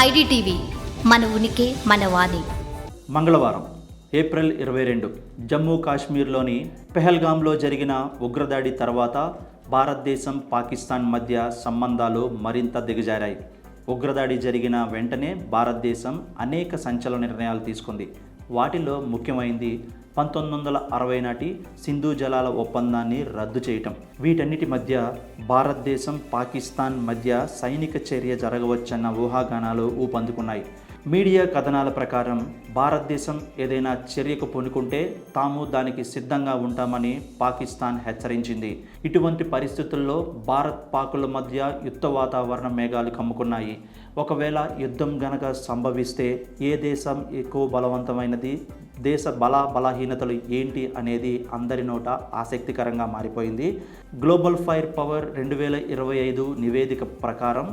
IDTV మన ఉనికి మన వాణి. మంగళవారం ఏప్రిల్ ఇరవై రెండు జమ్మూ కాశ్మీర్లోని పెహల్గాంలో జరిగిన ఉగ్రదాడి తర్వాత భారతదేశం పాకిస్తాన్ మధ్య సంబంధాలు మరింత దిగజారాయి. ఉగ్రదాడి జరిగిన వెంటనే భారతదేశం అనేక సంచలన నిర్ణయాలు తీసుకుంది. వాటిలో ముఖ్యమైంది పంతొమ్మిది వందల అరవై నాటి సింధు జలాల ఒప్పందాన్ని రద్దు చేయటం. వీటన్నిటి మధ్య భారతదేశం పాకిస్తాన్ మధ్య సైనిక చర్య జరగవచ్చన్న ఊహాగానాలు ఊపందుకున్నాయి. మీడియా కథనాల ప్రకారం భారతదేశం ఏదైనా చర్యకు పూనుకుంటే తాము దానికి సిద్ధంగా ఉంటామని పాకిస్తాన్ హెచ్చరించింది. ఇటువంటి పరిస్థితుల్లో భారత్ పాకుల మధ్య యుద్ధ వాతావరణ మేఘాలు కమ్ముకున్నాయి. ఒకవేళ యుద్ధం గనక సంభవిస్తే ఏ దేశం ఎక్కువ బలవంతమైనది? దేశ బల బలహీనతలు ఏంటి అనేది అందరి నోట ఆసక్తికరంగా మారిపోయింది. గ్లోబల్ ఫైర్ పవర్ రెండు వేల ఇరవై ఐదు నివేదిక ప్రకారం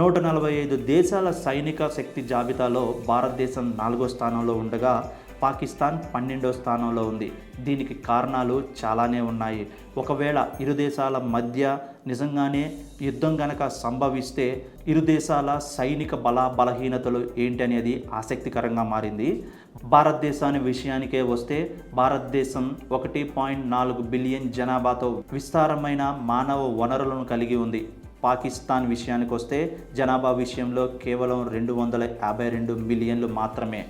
నూట నలభై ఐదు దేశాల సైనిక శక్తి జాబితాలో భారతదేశం నాలుగో స్థానంలో ఉండగా పాకిస్తాన్ పన్నెండో స్థానంలో ఉంది. దీనికి కారణాలు చాలానే ఉన్నాయి. ఒకవేళ ఇరు దేశాల మధ్య నిజంగానే యుద్ధం గనక సంభవిస్తే ఇరు దేశాల సైనిక బల బలహీనతలు ఏంటి అనేది ఆసక్తికరంగా మారింది. భారతదేశాన్ని విషయానికే వస్తే భారతదేశం ఒకటి పాయింట్ నాలుగు బిలియన్ జనాభాతో విస్తారమైన మానవ వనరులను కలిగి ఉంది. పాకిస్తాన్ విషయానికి వస్తే జనాభా విషయంలో కేవలం రెండు వందల యాభై రెండు మిలియన్లు మాత్రమే.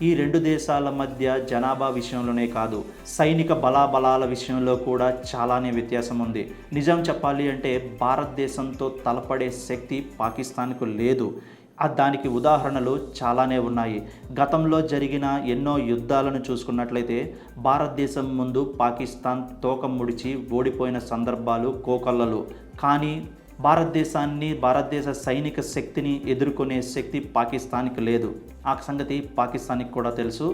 ఈ రెండు దేశాల మధ్య జనాభా విషయంలోనే కాదు సైనిక బలాబలాల విషయంలో కూడా చాలానే వ్యత్యాసం ఉంది. నిజం చెప్పాలి అంటే భారతదేశంతో తలపడే శక్తి పాకిస్తాన్కు లేదు. దానికి ఉదాహరణలు చాలానే ఉన్నాయి. గతంలో జరిగిన ఎన్నో యుద్ధాలను చూసుకున్నట్లయితే భారతదేశం ముందు పాకిస్తాన్ తోకం ముడిచి ఓడిపోయిన సందర్భాలు కోకల్లలు. కానీ భారతదేశాన్ని భారతదేశ సైనిక శక్తిని ఎదుర్కొనే శక్తి పాకిస్తాన్కి లేదు. ఆ సంగతి పాకిస్తాన్కి కూడా తెలుసు.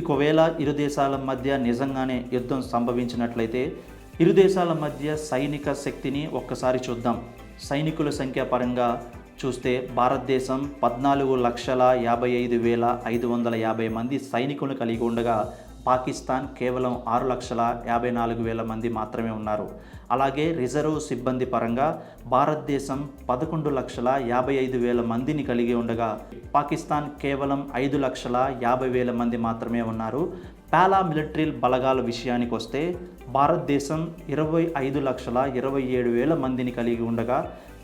ఒకవేళ ఇరు దేశాల మధ్య నిజంగానే యుద్ధం సంభవించినట్లయితే ఇరు దేశాల మధ్య సైనిక శక్తిని ఒక్కసారి చూద్దాం. సైనికుల సంఖ్య పరంగా చూస్తే భారతదేశం పద్నాలుగు లక్షల యాభై ఐదు వేల ఐదు వందల యాభై మంది సైనికులను కలిగి ఉండగా పాకిస్తాన్ కేవలం ఆరు లక్షల యాభై నాలుగు వేల మంది మాత్రమే ఉన్నారు. అలాగే రిజర్వ్ సిబ్బంది పరంగా భారతదేశం పదకొండు లక్షల యాభై ఐదు వేల మందిని కలిగి ఉండగా పాకిస్తాన్ కేవలం ఐదు లక్షల యాభై వేల మంది మాత్రమే ఉన్నారు. పాలా మిలిటరీ బలగాల విషయానికి వస్తే భారతదేశం ఇరవై ఐదు లక్షల ఇరవై ఏడు వేల మందిని కలిగి ఉండగా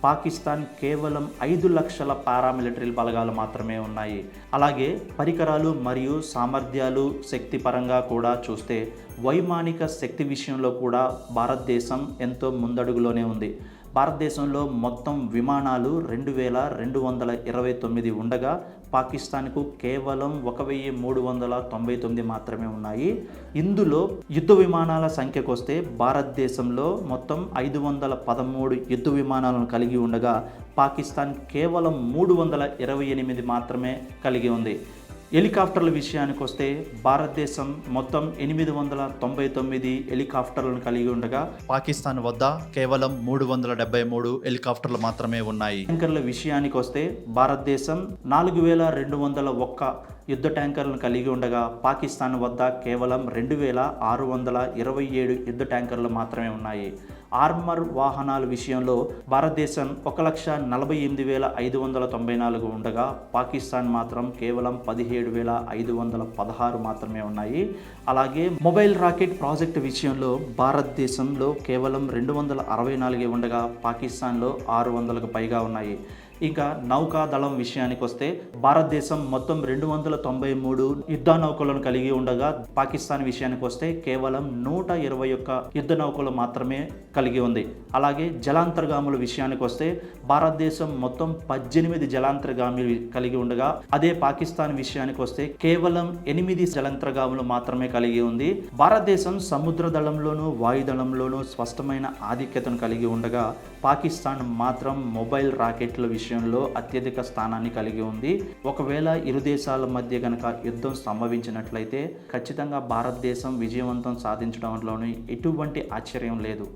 పాకిస్తాన్ కేవలం ఐదు లక్షల పారామిలిటరీ బలగాలు మాత్రమే ఉన్నాయి. అలాగే పరికరాలు మరియు సామర్థ్యాలు శక్తి పరంగా కూడా చూస్తే వైమానిక శక్తి విషయంలో కూడా భారతదేశం ఎంతో ముందడుగులోనే ఉంది. భారతదేశంలో మొత్తం విమానాలు రెండు వేల రెండు వందల ఇరవై తొమ్మిది ఉండగా పాకిస్తాన్కు కేవలం ఒక వెయ్యి మూడు వందల తొంభై తొమ్మిది మాత్రమే ఉన్నాయి. ఇందులో యుద్ధ విమానాల సంఖ్యకు వస్తే భారతదేశంలో మొత్తం ఐదు వందల పదమూడు యుద్ధ విమానాలను కలిగి ఉండగా పాకిస్తాన్ కేవలం మూడు వందల ఇరవై ఎనిమిది మాత్రమే కలిగి ఉంది. హెలికాప్టర్ల విషయానికి వస్తే భారతదేశం మొత్తం ఎనిమిది వందల తొంభై తొమ్మిది హెలికాప్టర్లను కలిగి ఉండగా పాకిస్తాన్ వద్ద కేవలం మూడు వందల డెబ్బై మూడు హెలికాప్టర్లు మాత్రమే ఉన్నాయి. ట్యాంకర్ల విషయానికి వస్తే భారతదేశం నాలుగు వేల రెండు వందల ఒక్క యుద్ధ ట్యాంకర్లను కలిగి ఉండగా పాకిస్తాన్ వద్ద కేవలం రెండు వేల ఆరు వందల ఇరవై ఏడు యుద్ధ ట్యాంకర్లు మాత్రమే ఉన్నాయి. ఆర్మర్ వాహనాల విషయంలో భారతదేశం ఒక లక్ష నలభై ఎనిమిది వేల ఐదు వందల తొంభై నాలుగు ఉండగా పాకిస్తాన్ మాత్రం కేవలం పదిహేడు వేల ఐదు వందల పదహారు మాత్రమే ఉన్నాయి. అలాగే మొబైల్ రాకెట్ ప్రాజెక్ట్ విషయంలో భారతదేశంలో కేవలం రెండు వందల అరవై నాలుగే ఉండగా పాకిస్తాన్లో ఆరు వందలకు పైగా ఉన్నాయి. ఇంకా నౌకాదళం విషయానికి వస్తే భారతదేశం మొత్తం రెండు వందల తొంభై మూడు యుద్ధ నౌకలను కలిగి ఉండగా పాకిస్తాన్ విషయానికి వస్తే కేవలం నూట ఇరవై ఒక్క యుద్ధ నౌకలు మాత్రమే కలిగి ఉంది. అలాగే జలాంతర్గాముల విషయానికి వస్తే భారతదేశం మొత్తం పద్దెనిమిది జలాంతర్గాములు కలిగి ఉండగా అదే పాకిస్తాన్ విషయానికి వస్తే కేవలం ఎనిమిది జలాంతర్గాములు మాత్రమే కలిగి ఉంది. భారతదేశం సముద్ర దళంలోనూ వాయుదళంలోనూ స్పష్టమైన ఆధిక్యతను కలిగి ఉండగా పాకిస్తాన్ మాత్రం మొబైల్ రాకెట్ల విషయం విషయంలో అత్యధిక స్థానాన్ని కలిగి ఉంది. ఒకవేళ ఇరు దేశాల మధ్య కనుక యుద్ధం సంభవించినట్లయితే ఖచ్చితంగా భారతదేశం విజయవంతం సాధించడంలోని ఎటువంటి ఆశ్చర్యం లేదు.